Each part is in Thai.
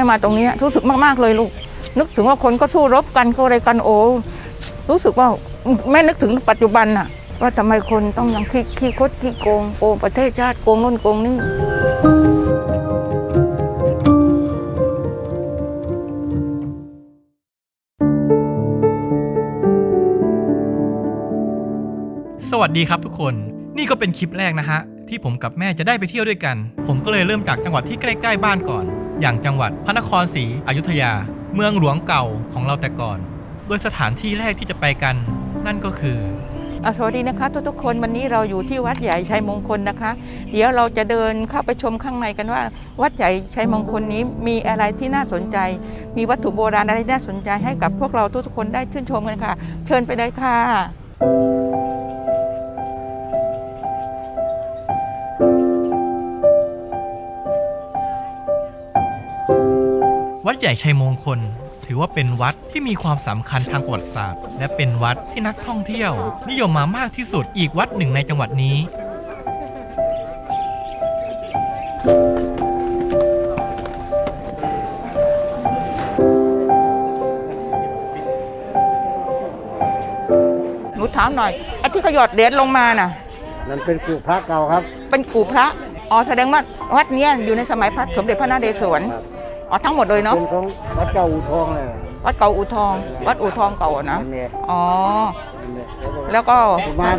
ม่มาตรงนี้รู้สึกมากๆเลยลูก นึกถึงว่าคนก็สู้รบกันก็อะไรกันโอ้รู้สึกว่าแม่นึกถึงปัจจุบันน่ะ ว่าทำไมคนต้องยังขี้ขี้คดขี้โกงโกงประเทศชาติโกงนู่นโกงนี่สวัสดีครับทุกคน นี่ก็เป็นคลิปแรกนะฮะ ที่ผมกับแม่จะได้ไปเที่ยวด้วยกัน ผมก็เลยเริ่มจากจังหวัดที่ใกล้ ๆ บ้านก่อน อย่างจังหวัดพระนครศรีอยุธยา เมืองหลวงเก่าของเราแต่ก่อน โดยสถานที่แรกที่จะไปกัน นั่นก็คืออะสวัสดีนะคะทุกๆคนวันนี้เราอยู่ที่วัดใหญ่ชัยมงคลนะคะ เดี๋ยวเราจะเดินเข้าไปชมข้างในกันว่า วัดใหญ่ชัยมงคลนี้มีอะไรที่น่าสนใจ มีวัตถุโบราณอะไรน่าสนใจให้กับพวกเราทุกๆคนได้ชื่นชมกันค่ะ เชิญไปเลยค่ะ ใหญ่ชัยมงคล ถือว่าเป็นวัดที่มีความสำคัญทางประวัติศาสตร์ และเป็นวัดที่นักท่องเที่ยว นิยมมามากที่สุดอีกวัดหนึ่งในจังหวัดนี้หนูถามหน่อยไอ้ที่เขาหยอดเหรียญลงมาน่ะ นั่นเป็นกู่พระเก่าครับ เป็นกู่พระ อ๋อแสดงว่าวัดเนี้ยอยู่ในสมัยพระสมเด็จพระนเรศวรครับ อ๋อทั้งหมดเลยเนาะเป็นของวัดเก่าอู่ทองเลยวัดเก่าอู่ทอง วัดอู่ทองเก่าอะนะนั่นเนี่ยอ๋อนั่นเนี่ยแล้วก็มา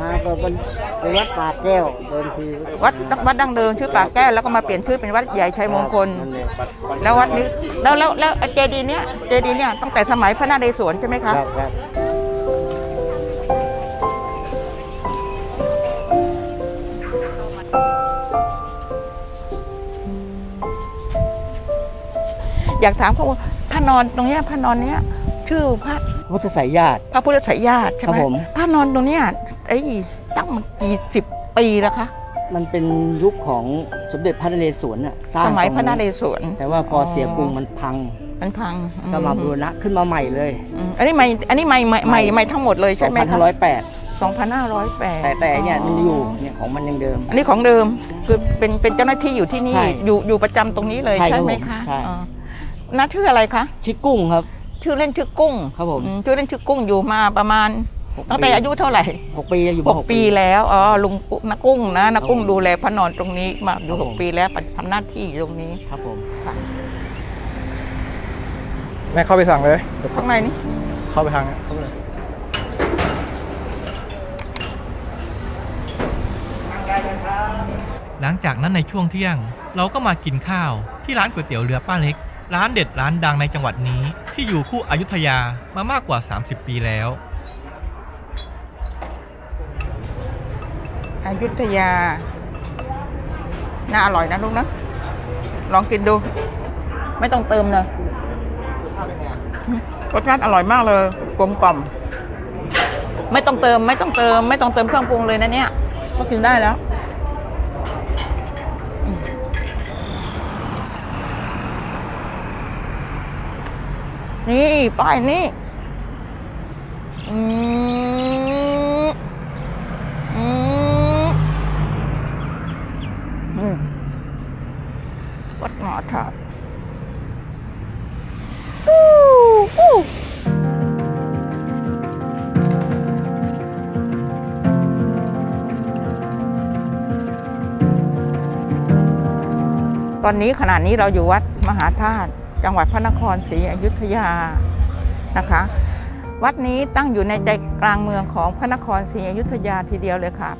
มาก็เป็นเป็นวัดป่าแก้วเดิมทีวัดวัดดั้งเดิมชื่อปากแก้วแล้วก็มาเปลี่ยนชื่อเป็นวัดใหญ่ชัยมงคลนั่นเนี่ยแล้ววัดนี้แล้วแล้วแล้วเจดีย์เนี้ยเจดีย์เนี้ยตั้งแต่สมัยพระนเรศวรใช่ไหมคคะรับครับ อยากถามเขาว่าพระนอนตรงเนี้ยพระนอนเนี้ยชื่อพระพุทธสายญาติ พระพุทธสายญาติใช่ไหมครับผม พระนอนตรงเนี้ยไอ้ตั้งมากี่สิบปีแล้วคะมันเป็นยุคของสมเด็จพระนเรศวรน่ะสร้างสมัยตงพระนเรศวร แต่ว่าพอเสียกรุงมันพังมันพังอืก็มาบูรณะขึ้นมาใหม่เลยอืมอันนี้ใหม่อันนี้ใหม่ใหม่ใหม่ใหม่ทั้งหมดเลยใช่ไหมคะ2508 สองพันห้าร้อยแปดแต่แต่เนี่ยมันอยู่เนี่ยของมันยังเดิม อันนี้ของเดิมคือเป็นเป็นเจ้าหน้าที่อยู่ที่นี่ใช่อยู่อยู่ประจำตรงนี้เลยใช่ครับใช่ไหมผมคะใช่ อ๋อ น้าชื่ออะไรคะชื่อกุ้งครับ ชื่อเล่นชื่อกุ้งครับผมอืชื่อเล่นชื่อกุ้งอยู่มาประมาณตั้งแต่อายุเท่าไหร่หกปีอยู่หมากปีแล้วอ๋อลุงกุ้งนักกุ้งนะนักกุ้งครับผมดูแลพระนอนตรงนี้มาอยู่ครับหผมกปีแล้วทำหน้าที่อยู่ตรงนี้ครับผมค่ะแม่เข้าไปสั่งเลยข้างในนี่เข้าไปทางนี้เข้าไปเลยหลังจากนั้นในช่วงเที่ยง เราก็มากินข้าวที่ร้านก๋วยเตี๋ยวเรือป้าเล็ก ร้านเด็ดร้านดังในจังหวัดนี้ที่อยู่คู่อยุธยามามากกว่า 30 ปีแล้ว อยุธยา น่าอร่อยนะลูกนะ ลองกินดู ไม่ต้องเติมเลยรสชาติอร่อยมากเลยกลมกล่อม ไม่ต้องเติมไม่ต้องเติม ไม่ต้องเติมเครื่องปรุงเลยนะเนี่ยก็กินได้แล้ว นี่ ป้ายนี่อืมอืมอืมวัดหมอถาดอู้อู้ตอนนี้ขณะนี้เราอยู่วัดมหาธาตุ จังหวัดพระนครศรีอยุธยานะคะ วัดนี้ตั้งอยู่ในใจกลางเมืองของพระนครศรีอยุธยาทีเดียวเลยค่ะ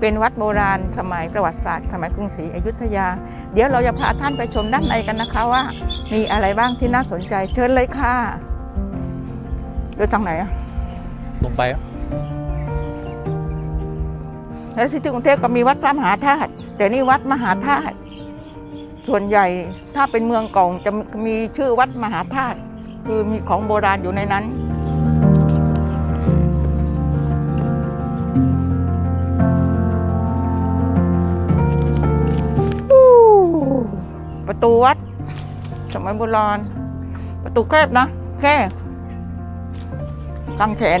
เป็นวัดโบราณสมัยประวัติศาสตร์สมัยกรุงศรีอยุธยา เดี๋ยวเราจะพาท่านไปชมด้านในกันนะคะว่า มีอะไรบ้างที่น่าสนใจเชิญเลยค่ะเดินทางไหนอะลงไปอะแล้วที่กรุงเทพก็มีวัดพระมหาธาตุแต่นี่วัดมหาธาตุ ส่วนใหญ่ถ้าเป็นเมืองเก่าจะมีชื่อวัดมหาธาตุคือมีของโบราณอยู่ในนั้น ประตูวัด สมัยโบราณ ประตูแคบนะ แค่กางแขน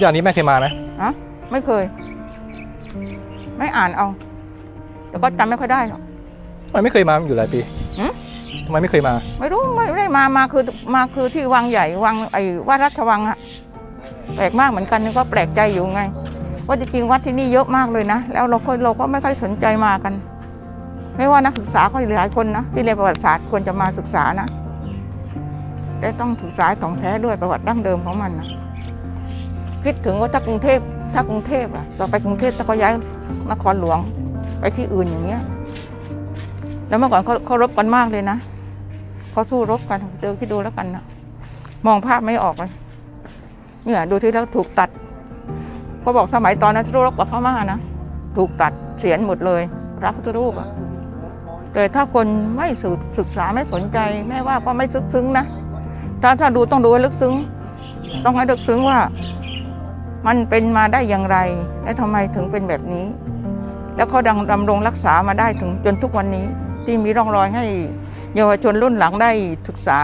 ทุกอย่างนี้แม่เคยมาไหมอะไม่เคย ไม่อ่านเอาแต่ก็จำไม่ค่อยได้หรอกทำไมไม่เคยมาอยู่หลายปีหืมทำไมไม่เคยมา ไม่รู้ไม่ได้มามาคือมาคือที่วังใหญ่วังไอ้วัดรัชวังอะแปลกมากเหมือนกันนึกว่าแปลกใจอยู่ไง ว่าจริงๆวัดที่นี่เยอะมากเลยนะ แล้วเราก็เราก็ไม่ค่อยสนใจมากัน ไม่ว่านักศึกษาก็หลายคนนะที่เรียนประวัติศาสตร์ควรจะมาศึกษานะแต่ต้องศึกษาของแท้ด้วยประวัติดั้งเดิมของมันนะ คิดถึงว่าถ้ากรุงเทพถ้ากรุงเทพอะต่อไปกรุงเทพถ้าก็ย้ายนครหลวง ไปที่อื่นอย่างเงี้ย แล้วเมื่อก่อนเขาเขารบกันมากเลยนะเขาสู้รบกันเดี๋ยวคิดดูแล้วกันนะมองภาพไม่ออกเลยเนี่ยดูที่แล้วถูกตัดเขาบอกสมัยตอนนั้นรบกับพม่านะถูกตัดเสียนหมดเลยพระพุทธรูปอะแต่ถ้าคนไม่ศึกศึกษาไม่สนใจแม่ว่าก็ไม่ซึกซึ้งนะถ้าถ้าดูต้องดูให้ลึกซึ้ง ต้องให้ลึกซึ้งว่า มันเป็นมาได้อย่างไร และทำไมถึงเป็นแบบนี้ แล้วเขาดังดำรงรักษามาได้ถึงจนทุกวันนี้ ที่มีร่องรอยให้เยาวชนรุ่นหลังได้ศึกษา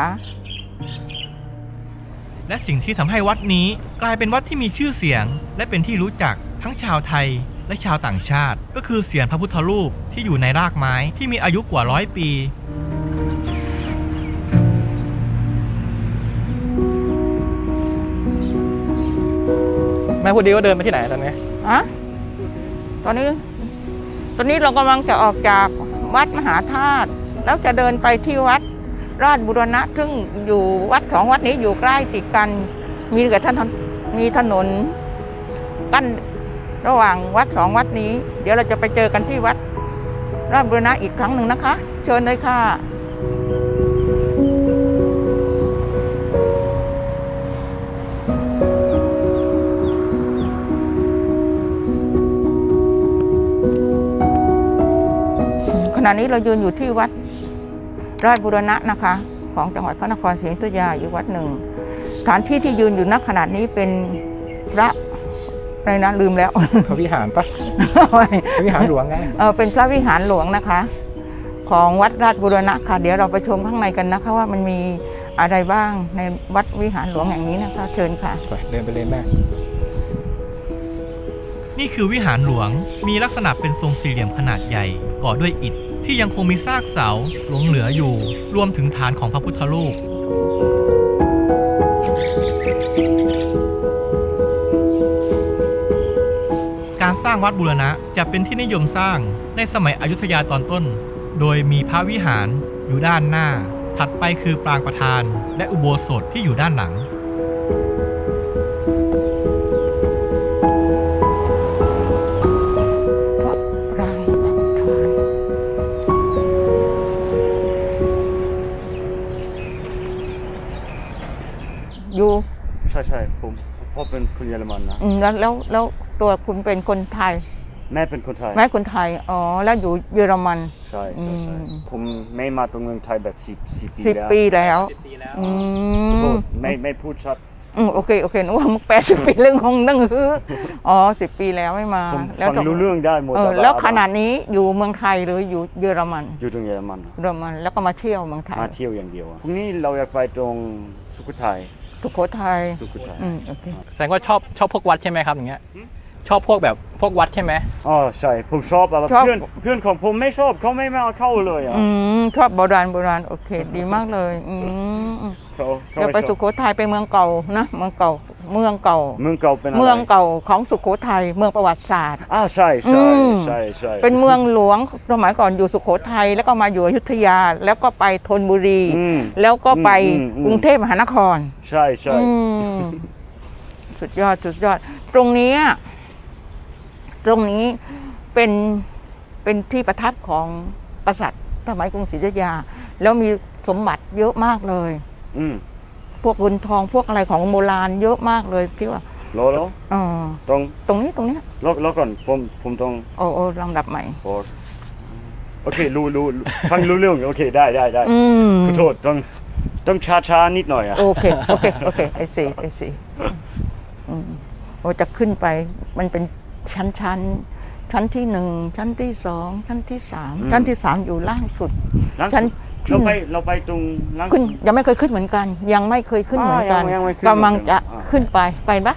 และสิ่งที่ทำให้วัดนี้กลายเป็นวัดที่มีชื่อเสียง และเป็นที่รู้จักทั้งชาวไทยและชาวต่างชาติ ก็คือเสียงพระพุทธรูปที่อยู่ในรากไม้ที่มีอายุกว่าร้อยปี แม่พูดดีว่าเดินไปที่ไหนตอนนี้อะตอนนี้ ตอนนี้เรากำลังจะออกจากวัดมหาธาตุแล้วจะเดินไปที่วัดราชบุรณะ ซึ่งอยู่วัดสองวัดนี้อยู่ใกล้ติดกัน มีกับท่านมีถนนกั้นระหว่างวัดสองวัดนี้ เดี๋ยวเราจะไปเจอกันที่วัดราชบุรณะอีกครั้งหนึ่งนะคะ เชิญเลยค่ะ ณะนี้เรายืนอยู่ที่วัดราชบุรณะนะคะ ของจังหวัดพระนครศรีอยุธยาอยู่วัดหนึ่งสถานที่ที่ยืนอยู่ณขณะนี้เป็นพระอะไรนะลืมแล้ว พระวิหารปะพระวิหารหลวงไงเออเป็นพระวิหารหลวงนะคะ ของวัดราชบุรณะค่ะ เดี๋ยวเราไปชมข้างในกันนะคะ ว่ามันมีอะไรบ้างในวัดวิหารหลวงแห่งนี้นะคะ เชิญค่ะไปเดินไปเลยแม่นี่คือวิหารหลวงมีลักษณะเป็นทรงสี่เหลี่ยมขนาดใหญ่ก่อด้วยอิฐ ที่ยังคงมีซากเสาหลงเหลืออยู่ รวมถึงฐานของพระพุทธรูปการสร้างวัดบูรณะจะเป็นที่นิยมสร้างในสมัยอยุธยาตอนต้น โดยมีพระวิหารอยู่ด้านหน้า ถัดไปคือปรางประธาน และอุโบสถที่อยู่ด้านหลัง อยู่ ใช่ใช่ผมพ่อเป็นคนเยอรมันนะอืมแล้วแล้วแล้วตัวคุณเป็นคนไทยแม่เป็นคนไทยแม่คนไทยอ๋อแล้วอยู่เยอรมัน ใช่ใช่ใช่อืม ผมไม่มาตรงเมืองไทยแบบสิบสิบปีสิบแล้วปีแล้วอืโทมษไม่ไม่พูดชัด อืมโอเคโอเคนึกว่ามึงแปดสิบปีเรื่องของนั่งฮืออ๋อสิบปีแล้วไม่มาผมแล้วฟังรู้เรื่องได้หมดเออต่าแล้วขนาดนี้อยู่เมืองไทยหรืออยู่เยอรมันอยู่ตรงเยอรมัน เยอรมันแล้วก็มาเที่ยวเมืองไทยมาเที่ยวอย่างเดียวอะพรุ่งนี้เราอยากไปตรงสุโขทัย สุโขทัยสุโขทัยอืมโอเคแสดงว่าชอบชอบพวกวัดใช่ไหมครับอย่างเงี้ยชอบพวกแบบพวกวัดใช่ไหมอ๋อใช่ผมชอบแต่เพื่อนเพื่อนของผมไม่ชอบเขาไม่มาเข้าเลยอะอืมชอบโบราณโบราณโอเค ดีมากเลยอืมเขาเขาจะไม่ไปชสุอบโขทัยไปเมืองเก่านะเมืองเก่า เมืองเก่า เมืองเก่าเป็นอะไรเมืองเก่าของสุโขทัยเมืองประวัติศาสตร์ อ่าใช่ใช่อืม ใช่ใช่เป็นเมืองหลวงสมัยก่อนอยู่สุโขทัยแล้วก็มาอยู่อยุธยา แล้วก็ไปธนบุรี อืม แล้วก็ไปอืมอืม กรุงเทพมหานคร ใช่ใช่ อืมสุดยอดสุดยอด ตรงเนี้ยตรงนี้เป็นเป็นที่ประทับของกษัตริย์สมัยกรุงศรีอยุธยา แล้วมีสมบัติเยอะมากเลย อืมพ วกบุญทองพวกอะไรของโบราณเยอะมากเลยที่ว่ารอแล้วอ๋อตรงตรงนี้ตรงนี้รอรอก่อนผมผมต้องโอ้โอ้ลำดับใหม่ขอโอเครู้รู้รู้ฟังรู้เรื่องโอเคได้ได้ได้อืมขอโทษต้องต้องช้าช้าๆนิดหน่อยอะโอเคโอเคโอเคไอซีไอซีโอ้จะขึ้นไปมันเป็นชั้นชั้นชั้นที่หนึ่งชั้นที่สองชั้นที่สามชั้นที่สามอยู่ล่างสุดหลังชั้นสุด เราไปเราไปตรงหลัง ขึ้นยังไม่เคยขึ้นเหมือนกัน ยังไม่เคยขึ้นเหมือนกันอ่ายังยังไม่ขึ้นกำลังจะอ่า ขึ้นไปไปปะ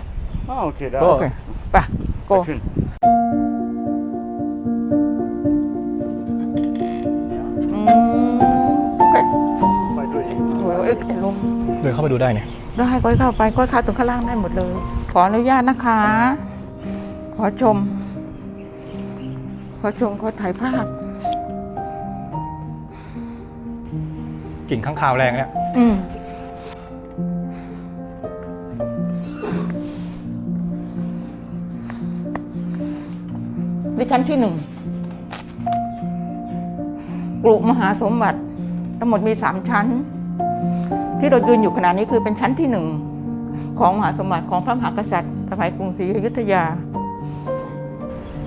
อ๋อโอเคได้โอโอเคไปโก ขึ้นอืมโอเคไปด้วยเองโอ้ยเอ็กซ์ลุงเดินเข้าไปดูได้เนี่ย ได้ก้อยเข้าไปก้อยเข้าตรงข้างล่างได้หมดเลย ขออนุญาตนะคะ ขอชม ขอชมขอถ่ายภาพ กลิ่นข้างคาวแรงเนี่ยอืมดิฉันที่หนึ่งกลุ่มมหาสมบัติ ทั้งหมดมีสามชั้น ที่เรายืนอยู่ขณะนี้คือเป็นชั้นที่หนึ่งของมหาสมบัติของพระมหากษัตริย์สมัยกรุงศรีอยุธยา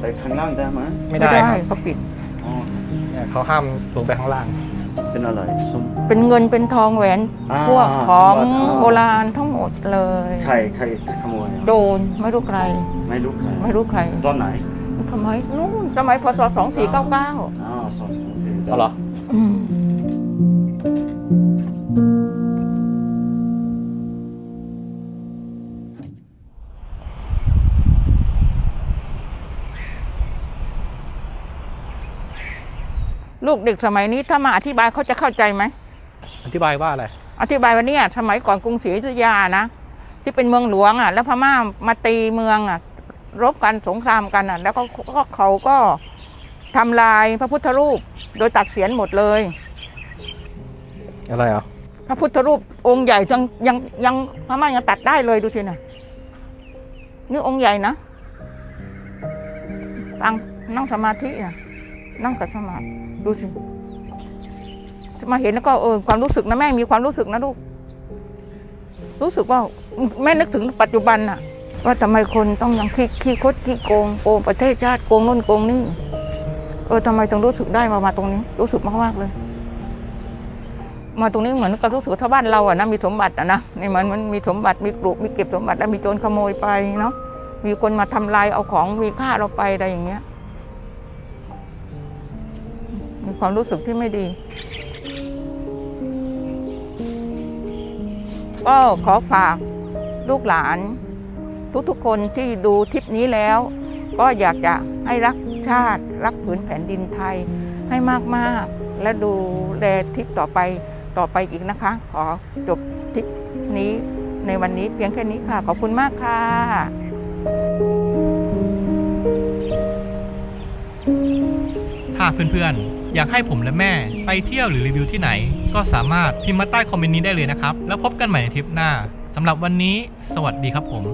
ไปข้างล่างได้ไหมไม่ได้ครับเขาปิดอ๋อเนี่ยเขาห้ามลงไปข้างล่าง เป็นอะไรส้ม เป็นเงินเป็นทองแหวนอ่าพวกของสมบัติอ่า โบราณทั้งหมดเลย ใครใครขโมยอะโดนไม่รู้ใคร ไม่รู้ใครไม่รู้ใครตอนไหนทำไมนู่นสมัยพศ2499อ๋อสองสองโอเคได้เอาเหรออืม ลูกเด็กสมัยนี้ถ้ามาอธิบายเขาจะเข้าใจไหมอธิบายว่าอะไร อธิบายว่าเนี่ยสมัยก่อนกรุงศรีอยุธยานะที่เป็นเมืองหลวงอะ แล้วพม่ามาตีเมืองอะ รบกันสงครามกันอะ แล้วก็ก็เขาก็ทำลายพระพุทธรูป โดยตัดเสียนหมดเลย อะไรอะพระพุทธรูปองค์ใหญ่ยังยังยังพม่ายังตัดได้เลยดูสินะนี่องค์ใหญ่นะตังนั่งสมาธินะนั่งกับสมาธิ ดูสิมาเห็นแล้วก็เออความรู้สึกนะแม่มีความรู้สึกนะลูก รู้สึกว่าแม่นึกถึงปัจจุบันน่ะ ว่าทำไมคนต้องยังขี้ขี้คดขี้โกงโกงประเทศชาติโกงน่นโกงนี่ เออทำไมต้องรู้สึกได้มามาตรงนี้ รู้สึกมากมากเลย มาตรงนี้เหมือนกับรู้สึกว่าถ้าบ้านเราอะนะมีสมบัติอะนะนี่มันมันมีสมบัติมีกลุ่มมีเก็บสมบัติแล้วมีโจรขโมยไปเนาะมีคนมาทำลายเอาของมีค่าเราไปอะไรอย่างเงี้ย ความรู้สึกที่ไม่ดี ก็ขอฝากลูกหลาน ทุกๆคนที่ดูทริปนี้แล้ว ก็อยากจะให้รักชาติ รักผืนแผ่นดินไทยให้มากๆ และดูแลทริปต่อไปต่อไปอีกนะคะ ขอจบทริปนี้ในวันนี้เพียงแค่นี้ค่ะ ขอบคุณมากค่ะาเพื่อนๆ อยากให้ผมและแม่ไปเที่ยวหรือรีวิวที่ไหน ก็สามารถพิมพ์มาใต้คอมเมนต์นี้ได้เลยนะครับ แล้วพบกันใหม่ในทริปหน้าสำหรับวันนี้ สวัสดีครับผม